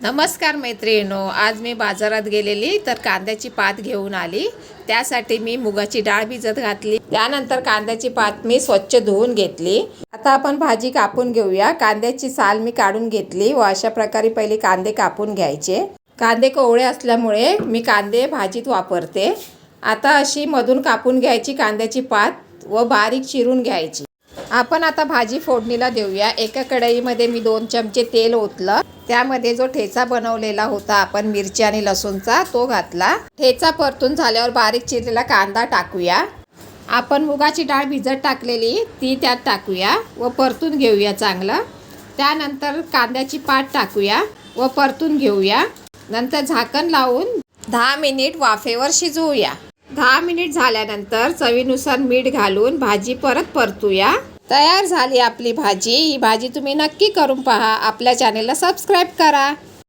नमस्कार मैत्रिणीनो आज मी बाजारात गेलेली तर कांद्याची पात घेऊन आली. त्यासाठी मी मुगाची डाळ भिजत घातली. त्यानंतर कांद्याची पात मी स्वच्छ धुवून घेतली. आता आपण भाजी कापून घेऊया. कांद्याची साल मी काढून घेतली व अशा प्रकारे पहिले कांदे कापून घ्यायचे. कांदे कोवळे असल्यामुळे मी कांदे भाजीत वापरते. आता अशी मधून कापून घ्यायची कांद्याची पात व बारीक चिरून घ्यायची. आपण आता भाजी फोडणीला देऊया. एका कढईमध्ये मी दोन चमचे तेल ओतलं. त्यामध्ये जो ठेचा बनवलेला होता आपण मिरची आणि लसूणचा तो घातला. ठेचा परतून झाल्यावर बारीक चिरलेला कांदा टाकूया. आपण मुगाची डाळ भिजत टाकलेली ती त्यात टाकूया व परतून घेऊया चांगलं. त्यानंतर कांद्याची पाट टाकूया व परतून घेऊया. नंतर झाकण लावून दहा मिनिट वाफेवर शिजवूया. दहा मिनिट झाल्यानंतर चवीनुसार मीठ घालून भाजी परत परतूया. तयार झाली आपली भाजी. ही भाजी तुम्ही नक्की करून पहा. आपल्या चॅनेलला सबस्क्राईब करा.